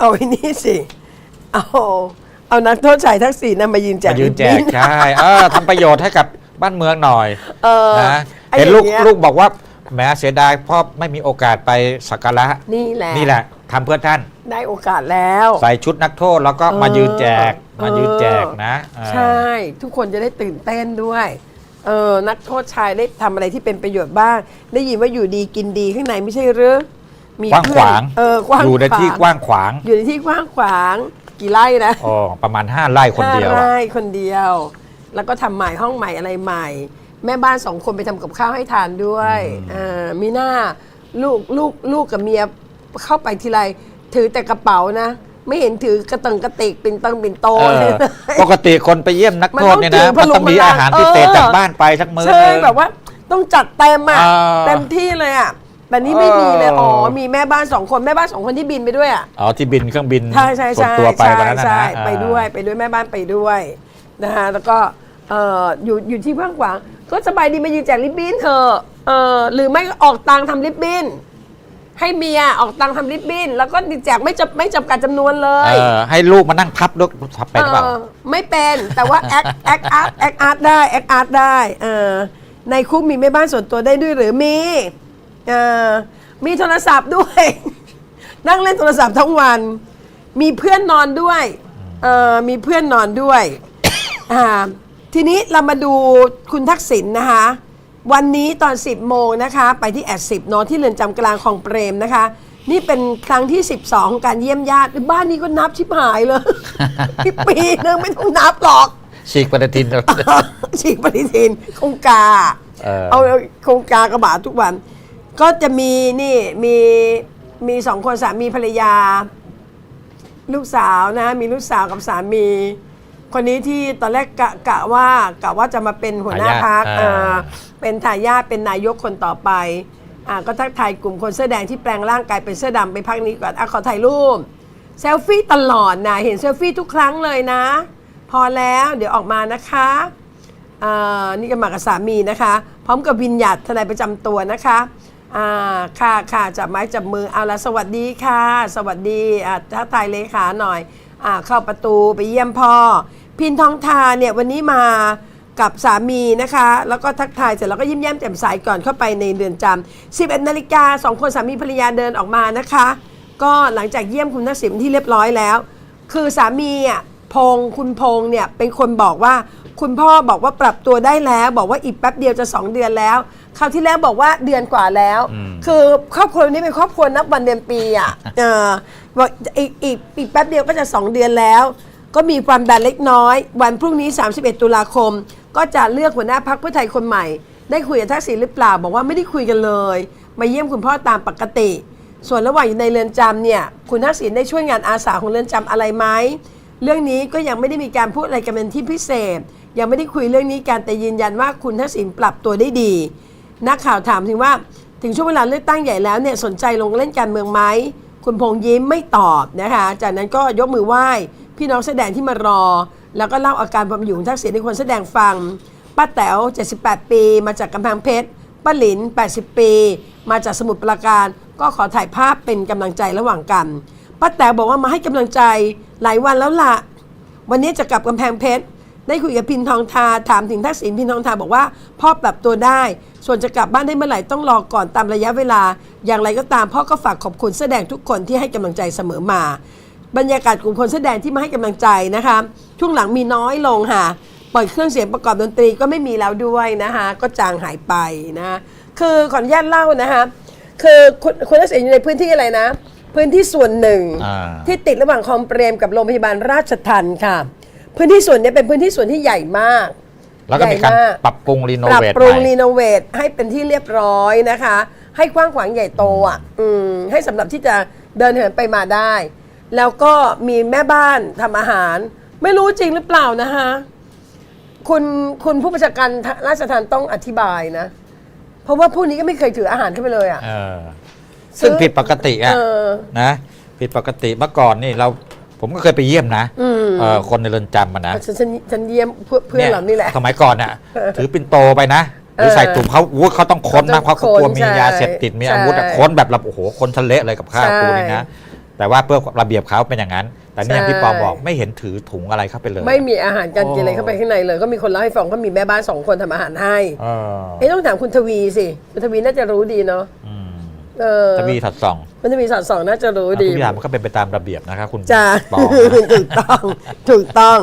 เอาไอ้นี่สิ เอาเอานักโทษชายทักษิณนะมายืนแจกมายืนแจลิกปบิ้ ใช่เออทำประโยชน์ให้กับบ้านเมืองหน่อยเออนะไอ้เห็นลูกอย่างเงี้ย ลูกบอกว่าแหมเสียดายเพ่อไม่มีโอกาสไปสักการะนี่แหละนี่แหละทำเพื่อท่าน ได้โอกาสแล้ว ใส่ชุดนักโทษแล้วก็เออ มายืนแจกมายืนแจกเออนะเออ ใช่ ทุกคนจะได้ตื่นเต้นด้วยเออนักโทษชายได้ทำอะไรที่เป็นประโยชน์บ้าง ได้ยินว่าอยู่ดีกินดีข้างในไม่ใช่หรือ มีกว้างเพื่ขอนวางเออกว้างอยู่ในที่ขวางกว้างขวาง อยู่ในที่กว้างขวางกี่ไร่นะอ๋อ ประมาณ 5 ไร่คนเดียวห้าอะไร่คนเดียว แล้วก็ทำใหม่ห้องใหม่อะไรใหม่ แม่บ้านสองคนไปทำกับข้าวให้ทานด้วยเออมีหน้าลูกลูกลูกกับเมียเข้าไปทีไรถือแต่กระเป๋านะ ไม่เห็นถือกระตังกระติกปิ่นตังปิ่นโตเอเลอยปกติคนไปเยี่ยมนักโทษเนี่ยนะ มัมันนต้ต้อองงถือพลุงมีอาหารพิเศษเออจากบ้านไปสักมื้อใช่หนึ่งแบบว่าต้องจัดเต็มอะ เออ เต็มที่เลยอะ แต่นี่ไม่มีเลยเอออ๋อ๋อ มีแม่บ้านสองคน แม่บ้านสองคนที่บินไปด้วยอะ อ๋อ ที่บินเครื่องบินใช่ใช่ส่วนใช่ตัวไปใช่วันนั้นนะใช่นะไปด้วยไปด้วยแม่บ้านไปด้วยนะฮะ แล้วก็เอ่ออยู่อยู่ที่กว้างขวาง ก็สบายดีมายืนแจกริบบิ้นเถอะเออหรือไม่ก็ออกตังค์ทำริบบิ้นให้เมียออกตังค์ทำริบบิ้นแล้วก็แจกไม่จำไม่จำกัดจำนวนเลเอยอให้ลูกมานั่งพับด้วยพับไปหรือเปล่าเออไม่เป็นแต่ว่าแอคแอคอาร์ตแอคอาร์ตได้แอคอาร์ตได้เออในคุกมีแม่บ้านส่วนตัวได้ด้วยหรือมี เออมีโทรศัพท์ด้วย นั่งเล่นโทรศัพท์ทั้งวัน มีเพื่อนนอนด้วยเออมีเพื่อนนอนด้วยอ่าทีนี้เรามาดูคุณทักษิณนะคะ วันนี้ตอน 10 โมงนะคะ ไปที่แอดสิบนอนที่เรือนจำกลางของเปรมนะคะ นี่เป็นครั้งที่ 12 ของการเยี่ยมญาติบ้านนี้ก็นับชิบหายเลยปีนึงไม่ต้องนับหรอก ฉีกปฏิทินฉีกปฏิทินคงกา เออ เอาคงกากระบาดทุกวัน ก็จะมีนี่มีมีสองคนสามีภรรยา ลูกสาวนะ มีลูกสาวกับสามี คนนี้ที่ตอนแรกกะกะว่ากะว่าจะมาเป็นหัวหน้าทายาทพักอ่า เป็นทายาทเป็นนายกคนต่อไปอ่าก็ทักทายกลุ่มคนเสื้อแดงที่แปลงร่างกายเป็นเสื้อดำไปพักนี้ก่อนอะขอถ่ายรูปเซลฟี่ตลอดนะเห็นเซลฟี่ทุกครั้งเลยนะ พอแล้วเดี๋ยวออกมานะคะอ่านี่ก็มากับสามีนะคะ พร้อมกับวินหยัดทนายประจำตัวนะคะ อ่าค่ะค่ะจับไม้จับมือเอาละสวัสดีค่ะ สวัสดีอ่าทักทายเลขาหน่อยอ่าเข้าประตูไปเยี่ยมพ่อ พินทองทาเนี่ยวันนี้มากับสามีนะคะ แล้วก็ทักทายเสร็จแล้วก็ยิ้มแย้มแจ่มใสก่อนเข้าไปในเรือนจำ11นาฬิกาสองคนสามีภรรยาเดินออกมานะคะ ก็หลังจากเยี่ยมคุณทักษิณที่เรียบร้อยแล้ว คือสามีอะ พงษ์คุณพงษ์เนี่ยเป็นคนบอกว่า คุณพ่อบอกว่าปรับตัวได้แล้ว บอกว่าอีกแป๊บเดียวจะ 2 เดือนแล้วคราวที่แล้วบอกว่าเดือนกว่าแล้ว อืม คือครอบครัวนี้เป็นครอบครัวนับวันเดือนปีอะเออบอกอีกอีกอีกแป๊บเดียวก็จะ 2 เดือนแล้ว ก็มีความดันเล็กน้อย วันพรุ่งนี้ 31 ตุลาคม ก็จะเลือกหัวหน้าพักเพื่อไทยคนใหม่ ได้คุยกับทักษิณหรือเปล่า บอกว่าไม่ได้คุยกันเลย มาเยี่ยมคุณพ่อตามปกติ ส่วนระหว่างอยู่ในเรือนจำเนี่ย คุณทักษิณได้ช่วยงานอาสาของเรือนจำอะไรไหม เรื่องนี้ก็ยังไม่ได้มีการพูดอะไรกันเป็นที่พิเศษ ยังไม่ได้คุยเรื่องนี้กันแต่ยืนยันว่าคุณทักษิณปรับตัวได้ดี นักข่าวถามถึงว่าถึงช่วงเวลาเลือกตั้งใหญ่แล้วเนี่ยสนใจลงเล่นการเมืองไหมคุณพงษ์ยิ้มไม่ตอบนะคะ จากนั้นก็ยกมือไหว้พี่น้องแสดงที่มารอ แล้วก็เล่าอาการความอยู่ของทักษิณให้คนแสดงฟังป้าแต๋ว 78 ปี มาจากกำแพงเพชรป้าหลิน 80 ปี มาจากสมุทรปราการ ก็ขอถ่ายภาพเป็นกำลังใจระหว่างกัน ป้าแต๋วบอกว่ามาให้กำลังใจหลายวันแล้วล่ะ วันนี้จะกลับกำแพงเพชรได้คุยกับพินทองทาถามถึงทักษิณพินทองทาบอกว่าพ่อปรับตัวได้ ส่วนจะกลับบ้านได้เมื่อไหร่ต้องรอก่อนตามระยะเวลา อย่างไรก็ตามพ่อก็ฝากขอบคุณแสดงทุกคนที่ให้กำลังใจเสมอมา บรรยากาศกลุ่มคนแสดงที่มาให้กำลังใจนะคะช่วงหลังมีน้อยลงค่ะปล่อยเครื่องเสียงประกอบดนตรีก็ไม่มีแล้วด้วยนะคะก็จางหายไปนะคือขออนุญาตเล่านะคะคือคุณคุณทักษิณอยู่ในพื้นที่อะไรนะ พื้นที่ส่วนหนึ่ง อ่า ที่ติดระหว่างคลองเปรมกับโรงพยาบาลราชทันค่ะ พื้นที่ส่วนนี้เป็นพื้นที่ส่วนที่ใหญ่มากแล้วก็มีการใหญ่มากปรับปรุงรีโนปรับเวทปรุงใหม่รีโนเวทให้เป็นที่เรียบร้อยนะคะ ให้กว้างขวางใหญ่โตอะอืมให้สำหรับที่จะเดินเหินไปมาได้ แล้วก็มีแม่บ้านทำอาหาร ไม่รู้จริงหรือเปล่านะคะ คุณคุณผู้บัญชาการราชทันต้องอธิบายนะ เพราะว่าผู้นี้ก็ไม่เคยถืออาหารขึ้นไปเลยอะ เออ ซึ่งผิดปกติอะนะผิดปกติเมื่อก่อนนี่เราผมก็เคยไปเยี่ยมนะมคนในเรือนจำอะนะฉนฉันฉันเยี่ยมเพื่อนเรอนยเหล่านี้แหละ สมัยก่อนน่ะถือปิ่นโตไปนะหรือใส่ถุงเขาเขาต้องค้นนะเขาเขาะกลัวมียาเสพติดมีอาวุธค้นแบบโอ้โหค้นทะเลเลยกับข้าวใช่กูนี่นะแต่ว่าเพื่อระเบียบเขาเป็นอย่างนั้น แต่เนี่ยพี่ปอบอกไม่เห็นถือถุงอะไรเข้าไปเลยไม่มีอาหารการกินอะไรเข้าไปข้างในเลย ก็มีคนเล่าให้ฟังก็มีแม่บ้านสองคนทำอาหารให้ เออต้องถามคุณทวีสิ คุณทวีน่าจะรู้ดีเนาะ จะมีสัดส่องมันจะมีสัดส่องน่าจะรู้ดีทุกอย่างมันก็เป็นไปตามระเบียบนะคะคุณจ้าถูกต้องถูกต้อง